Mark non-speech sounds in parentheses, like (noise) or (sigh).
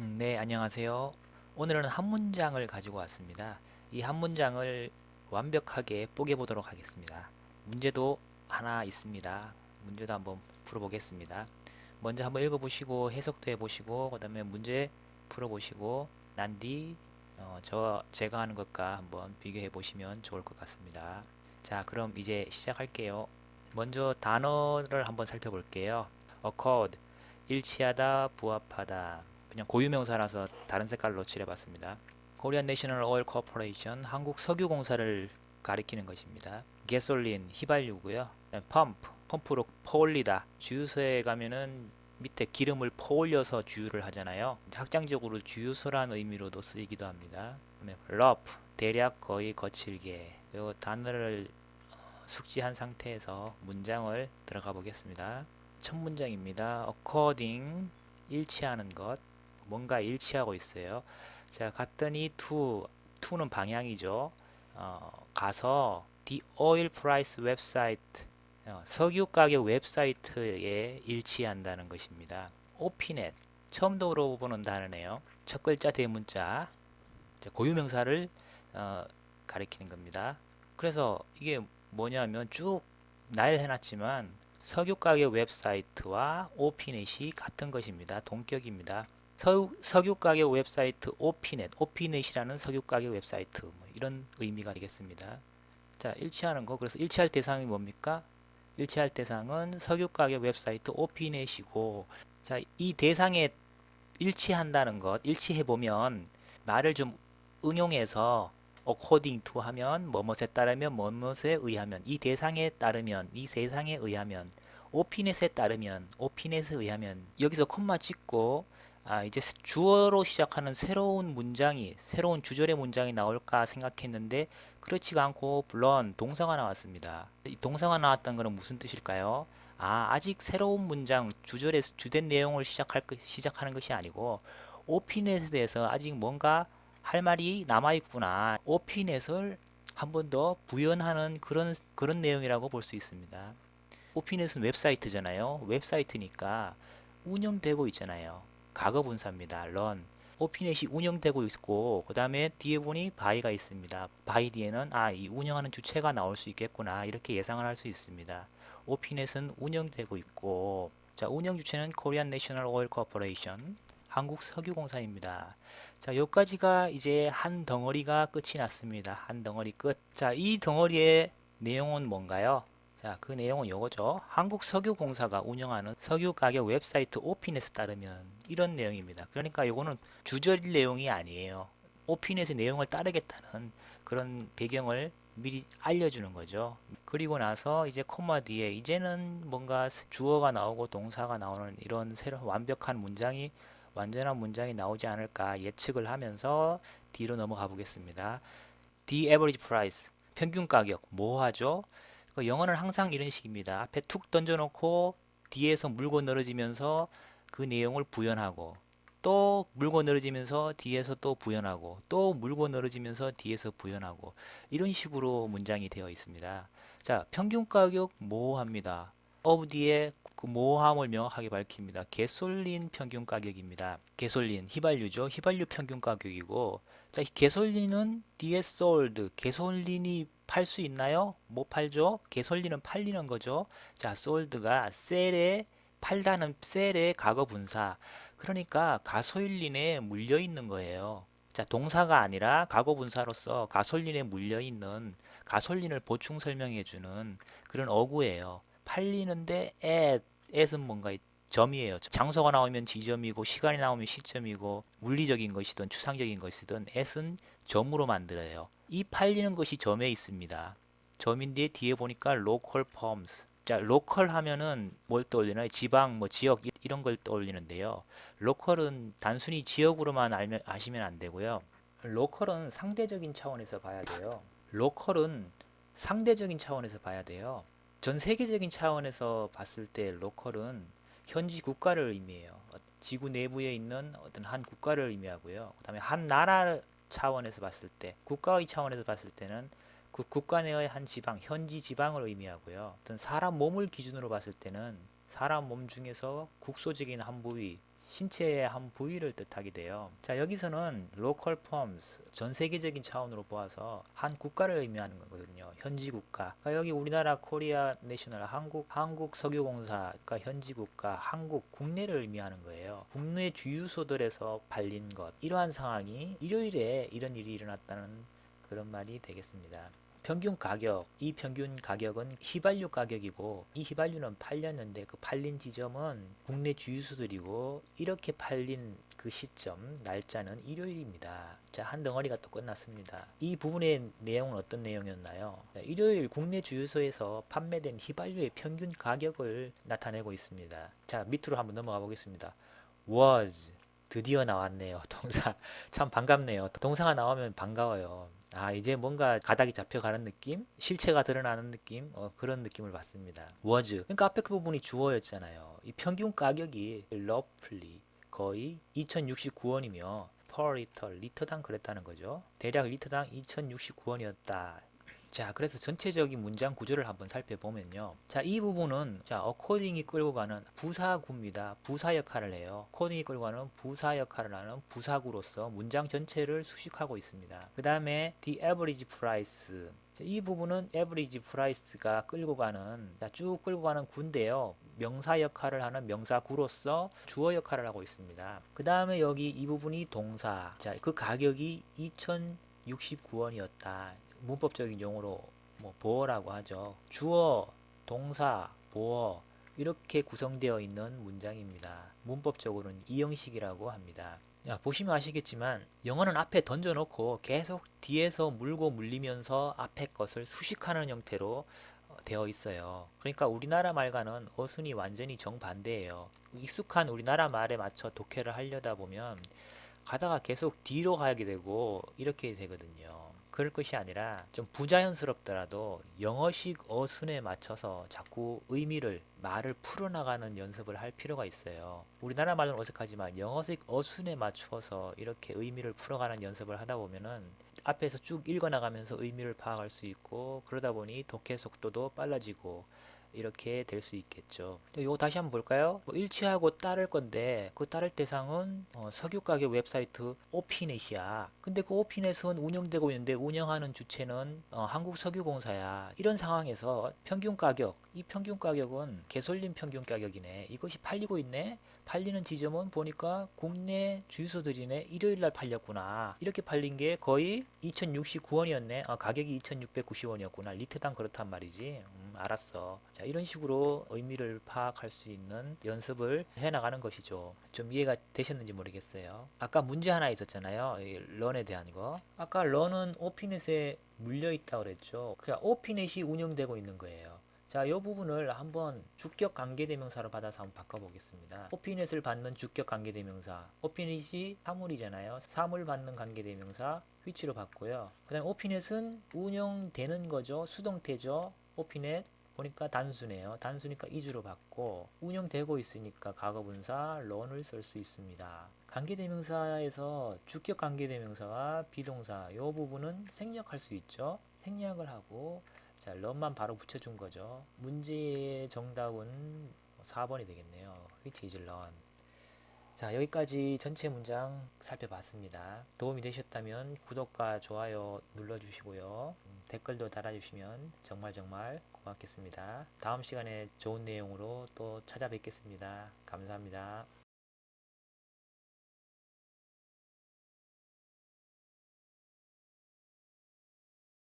음, 네, 안녕하세요. 오늘은 한 문장을 가지고 왔습니다. 이 한 문장을 완벽하게 뽀개 보도록 하겠습니다. 문제도 하나 있습니다. 문제도 한번 풀어보겠습니다. 먼저 한번 읽어보시고 해석도 해보시고 그다음에 문제 풀어보시고 난뒤 어, 저 제가 하는 것과 한번 비교해 보시면 좋을 것 같습니다. 자, 그럼 이제 시작할게요. 먼저 단어를 한번 살펴볼게요. accord 일치하다, 부합하다. 그냥 고유명사라서 다른 색깔로 칠해봤습니다. Korean National Oil Corporation 한국 석유공사를 가리키는 것입니다. gasoline 휘발유고요. pump 펌프로 퍼올리다. 주유소에 가면은 밑에 기름을 퍼올려서 주유를 하잖아요. 학장적으로 주유소란 의미로도 쓰이기도 합니다. rough 대략 거의 거칠게. 이 단어를 어, 숙지한 상태에서 문장을 들어가 보겠습니다. 첫 문장입니다. according 일치하는 것 뭔가 일치하고 있어요. 자 갔더니 to to는 방향이죠. 어, 가서 the oil price website 어, 석유 가격 웹사이트에 일치한다는 것입니다. 오피넷 처음 들어보는 단어네요. 첫 글자 대문자 자, 고유명사를 어, 가리키는 겁니다. 그래서 이게 뭐냐면 쭉 나열 해놨지만 석유 가격 웹사이트와 오피넷이 같은 것입니다. 동격입니다. 석, 석유 가격 웹사이트 오피넷, 오피넷이라는 석유 가격 웹사이트 뭐 이런 의미가 되겠습니다. 자, 일치하는 거. 그래서 일치할 대상이 뭡니까? 일치할 대상은 석유 가격 웹사이트 오피넷이고 자, 이 대상에 일치한다는 것, 일치해 보면 말을 좀 응용해서 according to 하면 뭐뭇에 따르면 뭐뭇에 의하면 이 대상에 따르면 이 세상에 의하면 오피넷에 따르면 오피넷에 의하면 여기서 콤마 찍고 아 이제 주어로 시작하는 새로운 문장이 새로운 주절의 문장이 나올까 생각했는데 그렇지가 않고 물론 동사가 나왔습니다. 이 동사가 나왔던 것은 무슨 뜻일까요? 아 아직 새로운 문장 주절의 주된 내용을 시작할 것- 시작하는 것이 아니고 오피넷에 대해서 아직 뭔가 할 말이 남아 있구나. 오피넷을 한 번 더 부연하는 그런 그런 내용이라고 볼 수 있습니다. 오피넷은 웹사이트잖아요. 웹사이트니까 운영되고 있잖아요. 과거 분사입니다. run. 오피넷이 운영되고 있고 그 다음에 뒤에 보니 바이가 있습니다. 바이 뒤에는 아 이 운영하는 주체가 나올 수 있겠구나 이렇게 예상을 할 수 있습니다. 오피넷은 운영되고 있고 자 운영 주체는 Korean National Oil Corporation 한국 석유공사입니다. 자 여기까지가 이제 한 덩어리가 끝이 났습니다. 한 덩어리 끝. 자 이 덩어리의 내용은 뭔가요? 자, 그 내용은 요거죠. 한국 석유공사가 운영하는 석유 가격 웹사이트 오피넷에 따르면 이런 내용입니다. 그러니까 요거는 주절 내용이 아니에요. 오피넷의 내용을 따르겠다는 그런 배경을 미리 알려주는 거죠. 그리고 나서 이제 코마 뒤에 이제는 뭔가 주어가 나오고 동사가 나오는 이런 새로운 완벽한 문장이 완전한 문장이 나오지 않을까 예측을 하면서 뒤로 넘어가 보겠습니다. The average price 평균 가격 뭐 하죠? 그 영어는 항상 이런 식입니다. 앞에 툭 던져놓고 뒤에서 물고 늘어지면서 그 내용을 부연하고 또 물고 늘어지면서 뒤에서 또 부연하고 또 물고 늘어지면서 뒤에서 부연하고 이런 식으로 문장이 되어 있습니다. 자, 평균 가격 모호합니다. 어부 뒤에 그 모호함을 명확하게 밝힙니다. 개솔린 평균 가격입니다. 개솔린 휘발유죠. 휘발유 평균 가격이고 자, 개솔린은 뒤에 솔드 개솔린이 팔 수 있나요? 못 팔죠. 개솔린은 팔리는 거죠. 자, 솔드가 셀에 팔다는 셀의 과거 분사. 그러니까 가솔린에 물려 있는 거예요. 자, 동사가 아니라 과거 분사로서 가솔린에 물려 있는 가솔린을 보충 설명해 주는 그런 어구예요. 팔리는데 at at은 뭔가 점이에요. 장소가 나오면 지점이고 시간이 나오면 시점이고 물리적인 것이든 추상적인 것이든 at은 점으로 만들어요. 이 팔리는 것이 점에 있습니다. 점인 뒤에 뒤에 보니까 local forms 자, 로컬 하면은 뭘 떠올리나요? 지방, 뭐 지역 이- 이런 걸 떠올리는데요. 로컬은 단순히 지역으로만 알면 아시면 안 되고요. 로컬은 상대적인 차원에서 봐야 돼요. 로컬은 상대적인 차원에서 봐야 돼요. 전 세계적인 차원에서 봤을 때 로컬은 현지 국가를 의미해요. 어, 지구 내부에 있는 어떤 한 국가를 의미하고요. 그다음에 한 나라 차원에서 봤을 때, 국가의 차원에서 봤을 때는 그 국가 내의 한 지방, 현지 지방을 의미하고요. 어떤 사람 몸을 기준으로 봤을 때는 사람 몸 중에서 국소적인 한 부위, 신체의 한 부위를 뜻하게 돼요. 자, 여기서는 local forms, 전 세계적인 차원으로 보아서 한 국가를 의미하는 거거든요. 현지 국가. 그러니까 여기 우리나라 코리아 내셔널 한국 한국 석유공사 그러니까 현지 국가 한국 국내를 의미하는 거예요. 국내 주유소들에서 발린 것. 이러한 상황이 일요일에 이런 일이 일어났다는 그런 말이 되겠습니다. 평균 가격, 이 평균 가격은 휘발유 가격이고 이 휘발유는 팔렸는데 그 팔린 지점은 국내 주유소들이고 이렇게 팔린 그 시점, 날짜는 일요일입니다. 자, 한 덩어리가 또 끝났습니다. 이 부분의 내용은 어떤 내용이었나요? 자, 일요일 국내 주유소에서 판매된 휘발유의 평균 가격을 나타내고 있습니다. 자, 밑으로 한번 넘어가 보겠습니다. was 드디어 나왔네요. (laughs) 동사. 참 반갑네요. 동사가 나오면 반가워요. 아, 이제 뭔가 가닥이 잡혀가는 느낌? 실체가 드러나는 느낌? 어, 그런 느낌을 받습니다. was. 그러니까 앞에 그 부분이 주어였잖아요. 이 평균 가격이 roughly 거의 2069원이며 per liter, 리터당 그랬다는 거죠. 대략 리터당 2069원이었다. 자, 그래서 전체적인 문장 구조를 한번 살펴보면요. 자, 이 부분은 자, according이 끌고 가는 부사구입니다. 부사 역할을 해요. according이 끌고 가는 부사 역할을 하는 부사구로서 문장 전체를 수식하고 있습니다. 그 다음에 the average price. 자, 이 부분은 average price가 끌고 가는 자, 쭉 끌고 가는 구인데요. 명사 역할을 하는 명사구로서 주어 역할을 하고 있습니다. 그 다음에 여기 이 부분이 동사. 자, 그 가격이 2069원이었다. 문법적인 용어로 뭐 보어라고 하죠. 주어, 동사, 보어 이렇게 구성되어 있는 문장입니다. 문법적으로는 이 형식이라고 합니다. 야, 보시면 아시겠지만 영어는 앞에 던져놓고 계속 뒤에서 물고 물리면서 앞에 것을 수식하는 형태로 어, 되어 있어요. 그러니까 우리나라 말과는 어순이 완전히 정반대예요. 익숙한 우리나라 말에 맞춰 독해를 하려다 보면 가다가 계속 뒤로 가게 되고 이렇게 되거든요. 그럴 것이 아니라 좀 부자연스럽더라도 영어식 어순에 맞춰서 자꾸 의미를 말을 풀어나가는 연습을 할 필요가 있어요. 우리나라 말은 어색하지만 영어식 어순에 맞춰서 이렇게 의미를 풀어가는 연습을 하다 보면은 앞에서 쭉 읽어나가면서 의미를 파악할 수 있고 그러다 보니 독해 속도도 빨라지고 이렇게 될 수 있겠죠. 이거 다시 한번 볼까요? 뭐 일치하고 따를 건데 그 따를 대상은 어, 석유 가격 웹사이트 오피넷이야. 근데 그 오피넷은 운영되고 있는데 운영하는 주체는 어, 한국석유공사야. 이런 상황에서 평균 가격, 이 평균 가격은 개솔린 평균 가격이네. 이것이 팔리고 있네. 팔리는 지점은 보니까 국내 주유소들이네. 일요일 날 팔렸구나. 이렇게 팔린 게 거의 2069원이었네. 아, 가격이 2690원이었구나. 리터당 그렇단 말이지. 음, 알았어. 자, 이런 식으로 의미를 파악할 수 있는 연습을 해 나가는 것이죠. 좀 이해가 되셨는지 모르겠어요. 아까 문제 하나 있었잖아요. 이 런에 대한 거. 아까 런은 오피넷에 물려 있다고 그랬죠. 그냥 오피넷이 운영되고 있는 거예요. 자, 이 부분을 한번 주격 관계대명사로 받아서 한번 바꿔보겠습니다. 오피넷을 받는 주격 관계대명사. 오피넷이 사물이잖아요. 사물 받는 관계대명사 which로 받고요. 그 다음에 오피넷은 운영되는 거죠. 수동태죠. 오피넷 보니까 단수네요. 단수니까 이주로 받고 운영되고 있으니까 과거분사 런을 쓸 수 있습니다. 관계대명사에서 주격 관계대명사와 비동사 이 부분은 생략할 수 있죠. 생략을 하고 자, 런만 바로 붙여준 거죠. 문제의 정답은 4번이 되겠네요. which is run. 자, 여기까지 전체 문장 살펴봤습니다. 도움이 되셨다면 구독과 좋아요 눌러주시고요. 음, 댓글도 달아주시면 정말 정말 고맙겠습니다. 다음 시간에 좋은 내용으로 또 찾아뵙겠습니다. 감사합니다.